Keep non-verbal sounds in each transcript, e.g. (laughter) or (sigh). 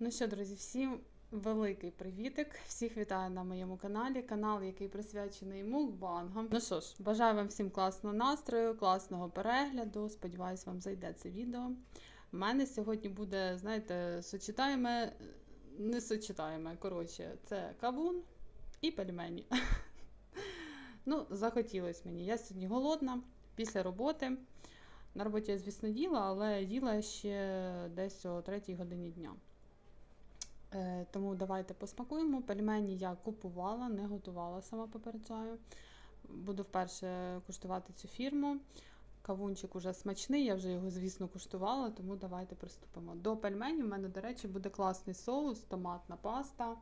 Ну що, друзі, всім великий привітик. Всіх вітаю на моєму каналі. Канал, який присвячений мукбангам. Ну що ж, бажаю вам всім класного настрою, класного перегляду. Сподіваюсь, вам зайде це відео. У мене сьогодні буде, знаєте, сочетаєме, не сочетаєме. Коротше, це кавун і пельмені. (laughs) Ну, захотілось мені. Я сьогодні голодна після роботи. На роботі я, звісно, їла, але їла ще десь о 3 годині дня. Е, тому давайте посмакуємо. Пельмені я купувала, не готувала сама попереджаю. Буду вперше куштувати цю фірму. Кавунчик уже смачний, я вже його, звісно, куштувала, тому давайте приступимо. До пельменів у мене, до речі, буде класний соус, томатна паста.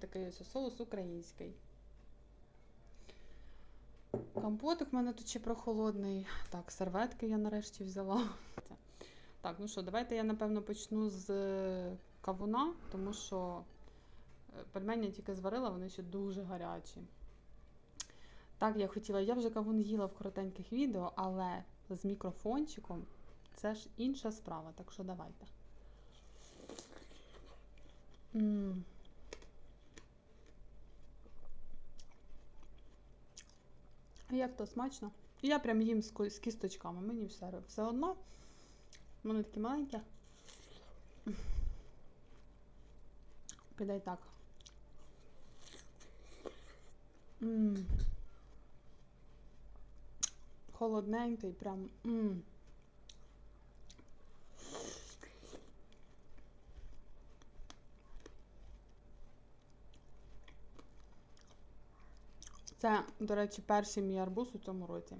Такий ось соус український. Компотик в мене тут ще прохолодний. Так, серветки я нарешті взяла. (laughs) Так, ну що, давайте я напевно почну з е, кавуна, тому що е, пельмені тільки зварила, вони ще дуже гарячі. Так, я хотіла, я вже кавун їла в коротеньких відео, але з мікрофончиком це ж інша справа, так що давайте. М. Як то смачно? Я прям їм з кісточками, мені все, все одно. Вони такі маленькі. Піде так. М. Холодненький, прям. М. Це, до речі, перший мій арбуз у цьому році.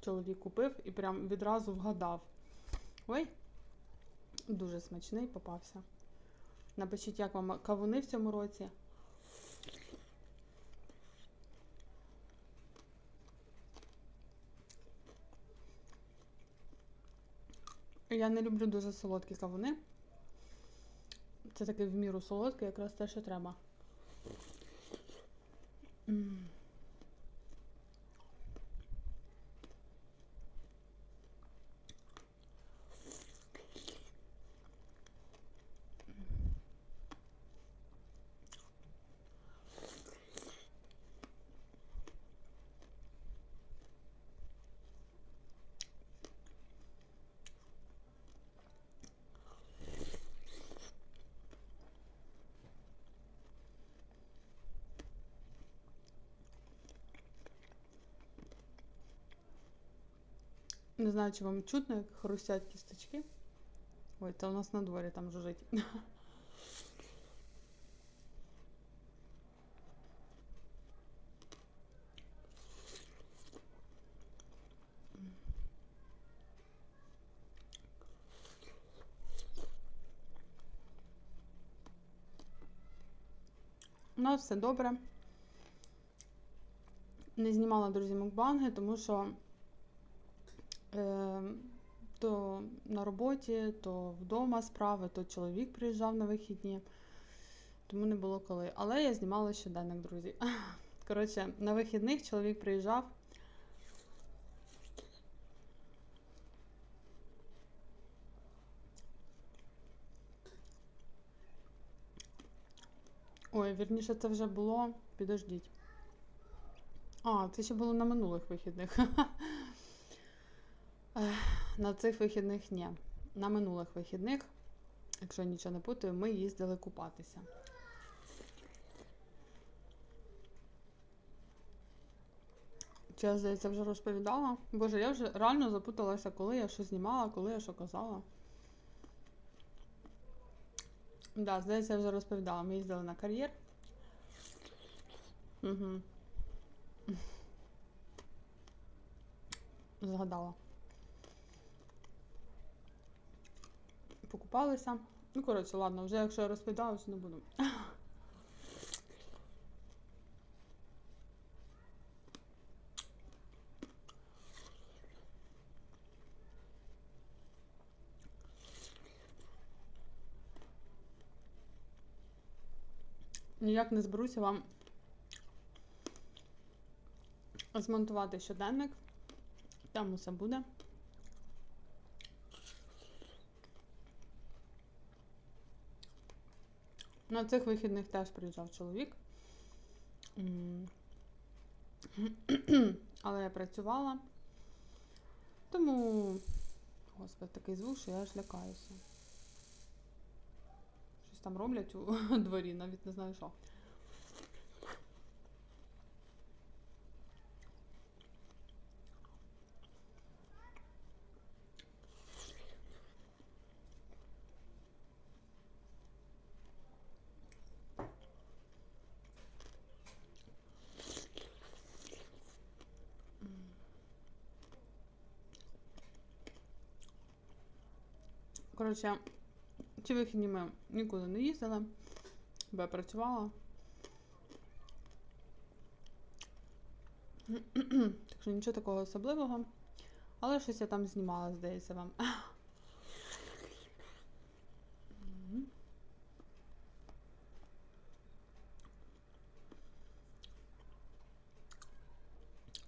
Чоловік купив і прям відразу вгадав. Ой, дуже смачний попався. Напишіть, як вам кавуни в цьому році. Я не люблю дуже солодкі кавуни. Це таке в міру солодке, якраз те, що треба. Не знаю, чи вам чутно, як хрустять кісточки. Ой, це у нас на дворі там жужить. У нас все добре. Не знімала, друзі, мукбанги, тому що то на роботі, то вдома справи, то чоловік приїжджав на вихідні, тому не було коли. Але я знімала щоденник, друзі. (laughs) Коротше, на вихідних чоловік приїжджав. Ой, вірніше, це вже було. Підождіть. А, це ще було на минулих вихідних. (laughs) На цих вихідних ні. На минулих вихідних, якщо я нічого не путаю, ми їздили купатися. Я, здається, вже розповідала? Боже, я вже реально запуталася, коли я що знімала, коли я що казала. Так, да, здається, я вже розповідала. Ми їздили на кар'єр. Угу. Згадала. Покупалися. Ну, коротше, ладно, вже якщо я розповідала, не буду. Ніяк не зберуся вам змонтувати щоденник. Там усе буде. На цих вихідних теж приїжджав чоловік. (clears throat) Але я працювала. Тому, господи, такий звук, що я аж лякаюся. Щось там роблять у (laughs) дворі, навіть не знаю що. Коротше, ці вихідні ми нікуди не їздили, бо я працювала. (clears throat) Так що нічого такого особливого. Але щось я там знімала, здається вам.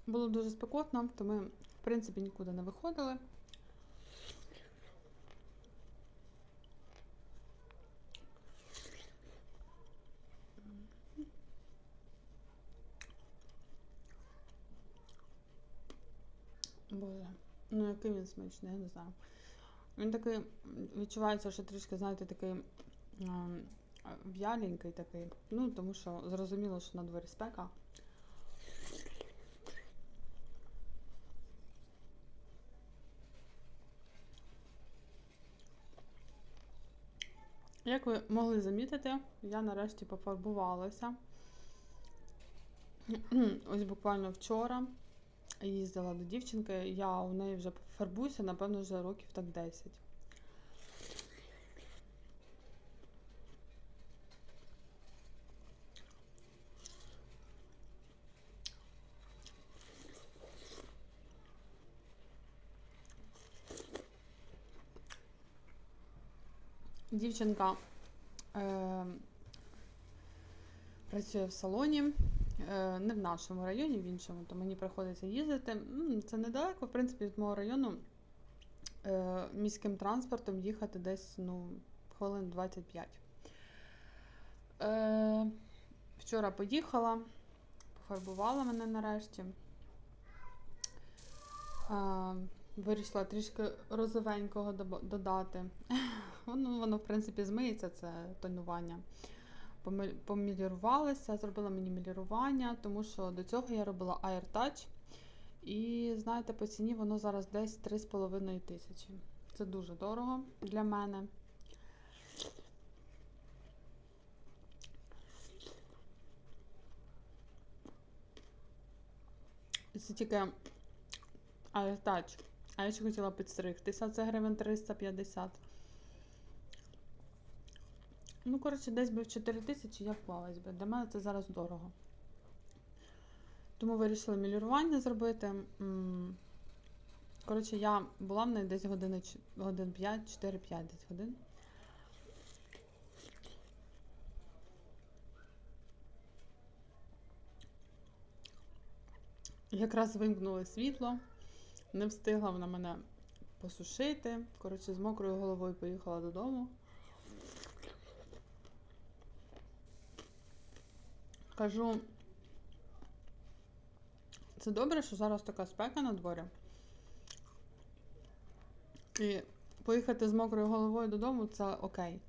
Було дуже спекотно, то ми, в принципі, нікуди не виходили. Боже, ну який він смачний, я не знаю. Він такий, відчувається, що трішки, знаєте, такий ем, в'яленький такий. Ну, тому що зрозуміло, що на дворі спека. Як ви могли замітити, я нарешті пофарбувалася. (clears throat) Ось буквально вчора їздила до дівчинки, я у неї вже фарбуюся, напевно, вже років так 10. Дівчинка е, працює в салоні, не в нашому районі, в іншому, то мені приходиться їздити. Це недалеко, в принципі, від мого району е, міським транспортом їхати десь ну, хвилин 25. Е, вчора поїхала, пофарбувала мене нарешті. Е, вирішила трішки розовенького додати. Воно, (laughs) воно, в принципі, змиється, це тонування. Помі- Помілірувалася, зробила мені мілірування, тому що до цього я робила AirTouch. І знаєте, по ціні воно зараз десь 3,5 тисячі. Це дуже дорого для мене. Це тільки AirTouch. А я ще хотіла підстригтися, це гривень 350. Ну, коротше, десь би в 4 тисячі я вклалась би. Для мене це зараз дорого. Тому вирішила мілірування зробити. Коротше, я була в неї десь години, годин 5, 4-5 десь годин. Якраз вимкнули світло, не встигла вона мене посушити. Коротше, з мокрою головою поїхала додому. Кажу, це добре, що зараз така спека на дворі. І поїхати з мокрою головою додому це окей.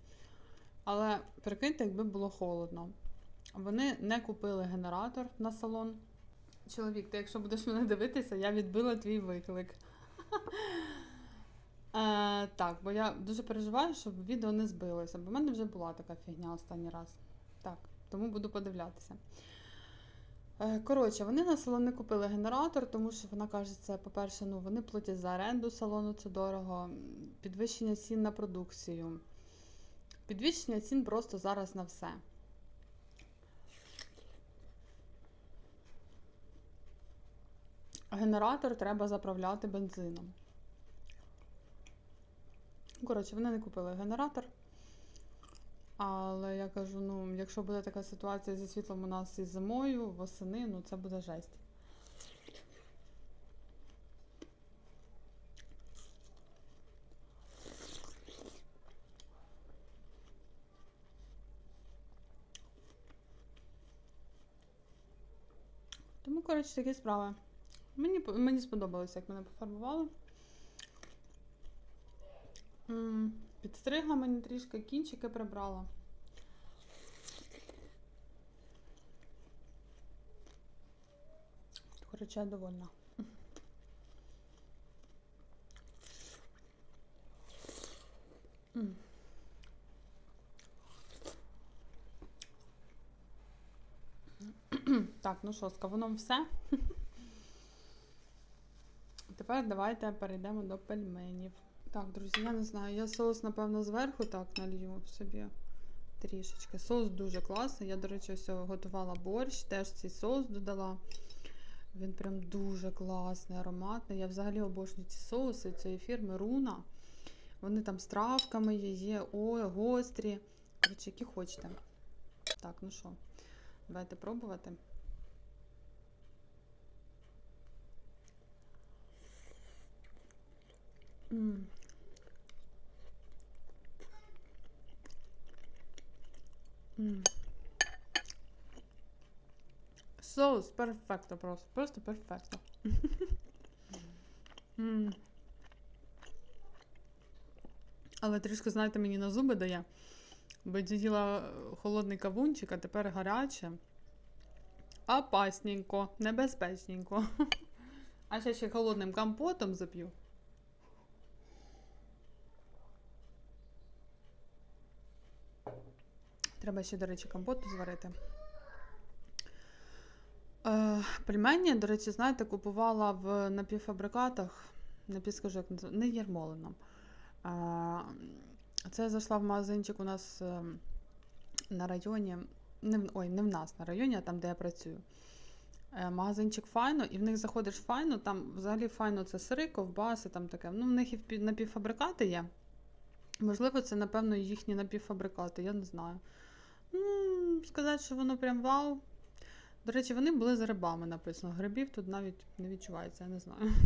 Але прикиньте, якби було холодно. Вони не купили генератор на салон. Чоловік, ти якщо будеш мене дивитися, я відбила твій виклик. (laughs) Е, так, бо я дуже переживаю, щоб відео не збилося, бо в мене вже була така фігня останній раз. Так, тому буду подивлятися. Е, Коротше, вони на салон не купили генератор, тому що вона каже, це, по-перше, ну, вони платять за оренду салону, це дорого, підвищення цін на продукцію. Підвищення цін просто зараз на все. Генератор треба заправляти бензином. Коротше, вони не купили генератор. Але я кажу: ну, якщо буде така ситуація зі світлом у нас і зимою, восени, ну це буде жесть. Тому, коротше, такі справи. Мені мені сподобалось, як мене пофарбували. Підстригла мені трішки, кінчики прибрала. Коротше, я довольна. Так, ну що, з кавуном все. Тепер давайте перейдемо до пельменів. Так, друзі, я не знаю, я соус, напевно, зверху так налью собі трішечки. Соус дуже класний. Я, до речі, ось готувала борщ, теж цей соус додала. Він прям дуже класний, ароматний. Я взагалі обожнюю ці соуси цієї фірми Руна. Вони там з травками є, є ой, гострі. Коротше, які хочете. Так, ну що, давайте пробувати. М. Соус перфекто просто. Просто перфекто. (laughs) Але трішки, знаєте, мені на зуби дає. Бо я їла холодний кавунчик, а тепер гаряче. Опасненько, небезпечненько. (laughs) А ще ще холодним компотом зап'ю. Треба ще, до речі, компоту зварити. Е, пельмені, до речі, знаєте, купувала в напівфабрикатах, не підскажу, як називається, не Єрмолином. Е, це я зайшла в магазинчик у нас е, на районі. Не ой, не в нас на районі, а там, де я працюю. Е, магазинчик файно, і в них заходиш файно, там взагалі файно це сири, ковбаси, там таке. Ну, в них і напівфабрикати є. Можливо, це, напевно, їхні напівфабрикати, я не знаю. Ну, сказати, що воно прям вау. До речі, вони були з грибами написано. Грибів тут навіть не відчувається, я не знаю. (laughs)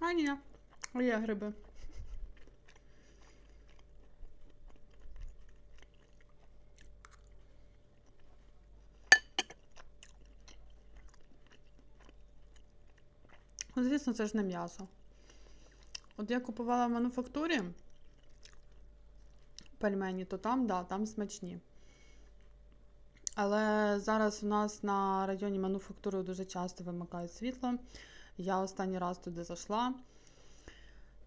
А ні, є гриби. Ну, Звісно, це ж не м'ясо. От я купувала в мануфактурі пельмені, то там, да, там смачні. Але зараз у нас на районі мануфактури дуже часто вимикають світло. Я останній раз туди зайшла.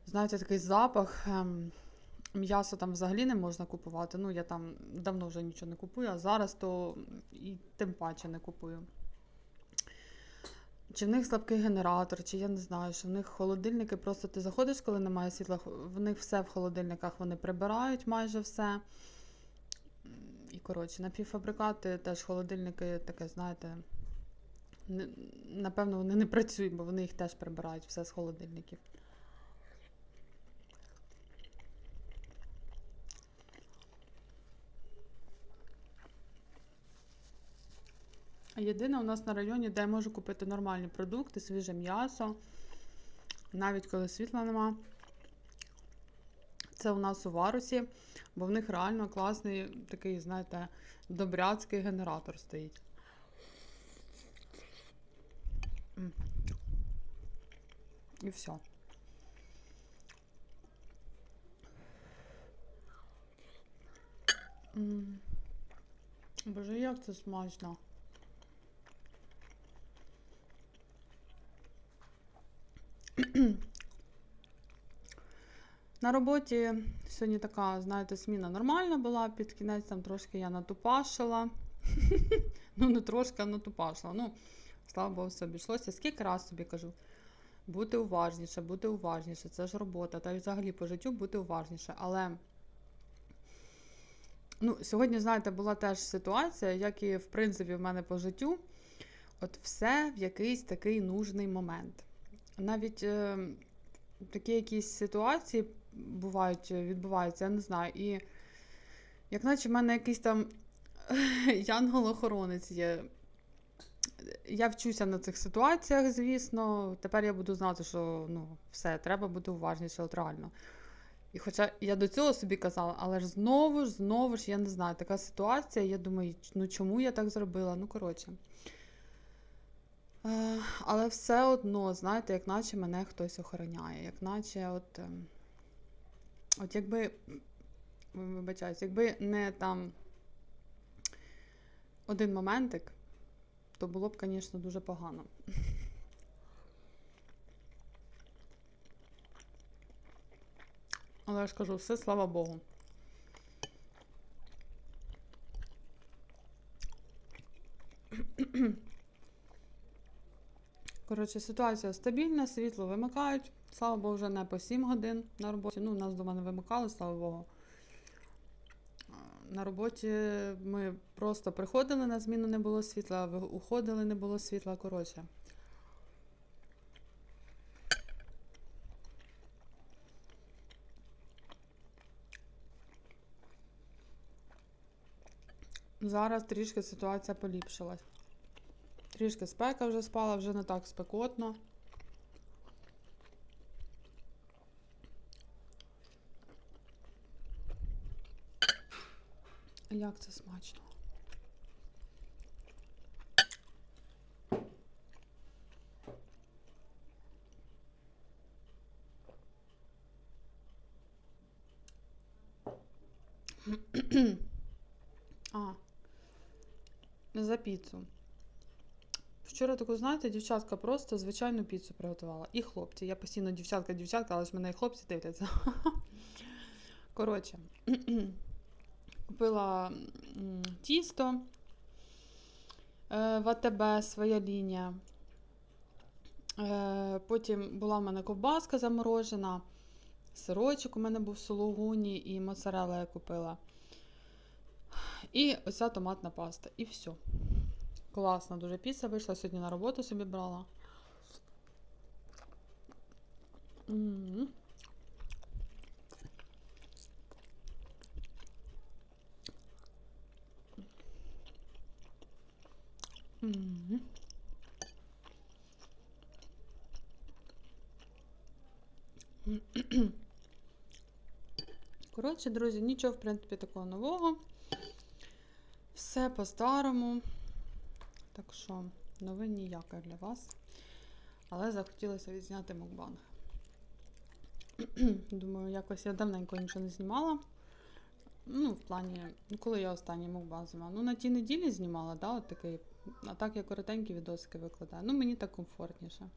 Знаєте, такий запах. ем, М'ясо там взагалі не можна купувати. Ну, я там давно вже нічого не купую, а зараз то і тим паче не купую. Чи в них слабкий генератор, чи я не знаю, що в них холодильники, просто ти заходиш, коли немає світла, в них все в холодильниках вони прибирають майже все. І, коротше, напівфабрикати теж холодильники таке, знаєте, не- напевно, вони не працюють, бо вони їх теж прибирають все з холодильників. Єдине у нас на районі, де я можу купити нормальні продукти, свіже м'ясо, навіть коли світла нема. Це у нас у Варусі, бо в них реально класний такий, знаєте, добряцький генератор стоїть. І все. Боже, як це смачно. На роботі сьогодні така, знаєте, сміна нормальна була, під кінець там трошки я натупашила. (laughs) ну, не трошки, а натупашила. Ну, слава Богу, все обійшлося. Скільки раз собі кажу, бути уважніше, бути уважніше, це ж робота. Та й взагалі по життю бути уважніше. Але ну, сьогодні, знаєте, була теж ситуація, як і в принципі в мене по життю. От все в якийсь такий нужний момент. Навіть е, такі якісь ситуації бувають, відбуваються, я не знаю. І як наче в мене якийсь там (laughs) янгол-охоронець є. Я вчуся на цих ситуаціях, звісно. Тепер я буду знати, що ну, все, треба бути уважніше, от реально. І хоча я до цього собі казала, але ж знову ж, знову ж, я не знаю, така ситуація, я думаю, ну чому я так зробила? Ну, коротше. Е, але все одно, знаєте, як наче мене хтось охороняє, як наче от. ем, От якби, вибачаюсь, якби не там один моментик, то було б, звісно, дуже погано. Але я ж кажу, все слава Богу. Коротше, ситуація стабільна, світло вимикають. Слава Богу, вже не по 7 годин на роботі. Ну, нас дома не вимикали, слава Богу. На роботі ми просто приходили на зміну, не було світла, уходили, не було світла. Коротше. Зараз трішки ситуація поліпшилась. Трішки спека вже спала, вже не так спекотно. Як це смачно. (clears throat) А, за піцу. Вчора таку, знаєте, дівчатка просто звичайну піцу приготувала. І хлопці. Я постійно дівчатка, дівчатка, але ж мене і хлопці дивляться. (laughs) Коротше, (clears throat) купила тісто е, в АТБ, своя лінія. Е, Потім була в мене ковбаска заморожена, сирочок у мене був в сулугуні і моцарелла я купила. І оця томатна паста. І все. Класна дуже піца вийшла. Сьогодні на роботу собі брала. М. М. Коротше, друзі, нічого, в принципі, такого нового. Все по-старому. Так що, новин ніяка для вас. Але захотілося відзняти мукбанг. (clears throat) Думаю, якось я давненько нічого не знімала. Ну, в плані, коли я останній мукбанг знімала. Ну, на тій неділі знімала, да, от такий. А так я коротенькі відосики викладаю. Ну, мені так комфортніше.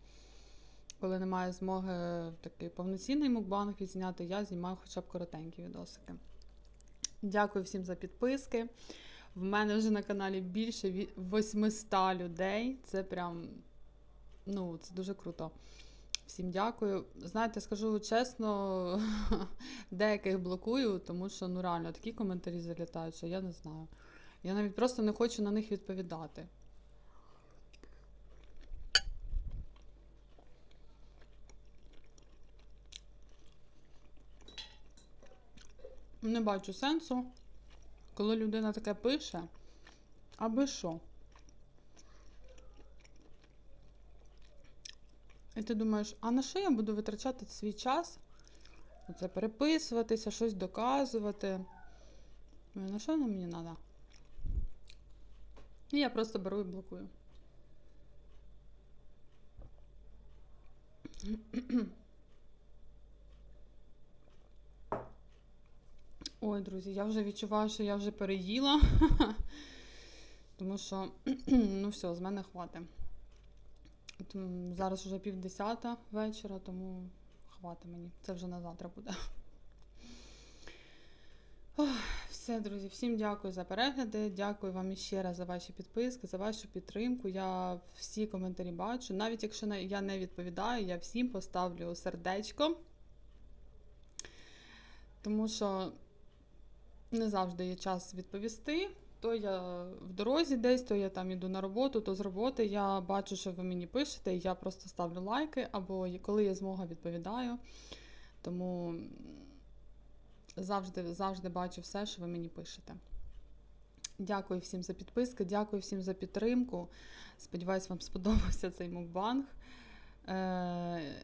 Коли немає змоги такий повноцінний мукбанг відзняти, я знімаю хоча б коротенькі відосики. Дякую всім за підписки. В мене вже на каналі більше ві- 800 людей. Це прям, ну, це дуже круто. Всім дякую. Знаєте, скажу чесно, (laughs) деяких блокую, тому що ну реально такі коментарі залітають, що я не знаю. Я навіть просто не хочу на них відповідати. Не бачу сенсу, коли людина таке пише, аби що. І ти думаєш, а на що я буду витрачати свій час? Оце переписуватися, щось доказувати. Ну, На що воно мені треба? І я просто беру і блокую. Ой, друзі, я вже відчуваю, що я вже переїла. (laughs) Тому що, (clears throat) ну все, з мене хватить. Зараз вже півдесята вечора, тому хватить мені. Це вже на завтра буде. (laughs) Все, друзі, всім дякую за перегляди. Дякую вам іще раз за ваші підписки, за вашу підтримку. Я всі коментарі бачу. Навіть якщо я не відповідаю, я всім поставлю сердечко. Тому що не завжди є час відповісти. То я в дорозі десь, то я там іду на роботу, то з роботи я бачу, що ви мені пишете, і я просто ставлю лайки, або коли є змога, відповідаю. Тому завжди, завжди бачу все, що ви мені пишете. Дякую всім за підписки, дякую всім за підтримку. Сподіваюсь, вам сподобався цей мукбанг. Е,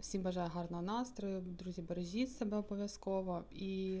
Всім бажаю гарного настрою. Друзі, бережіть себе обов'язково і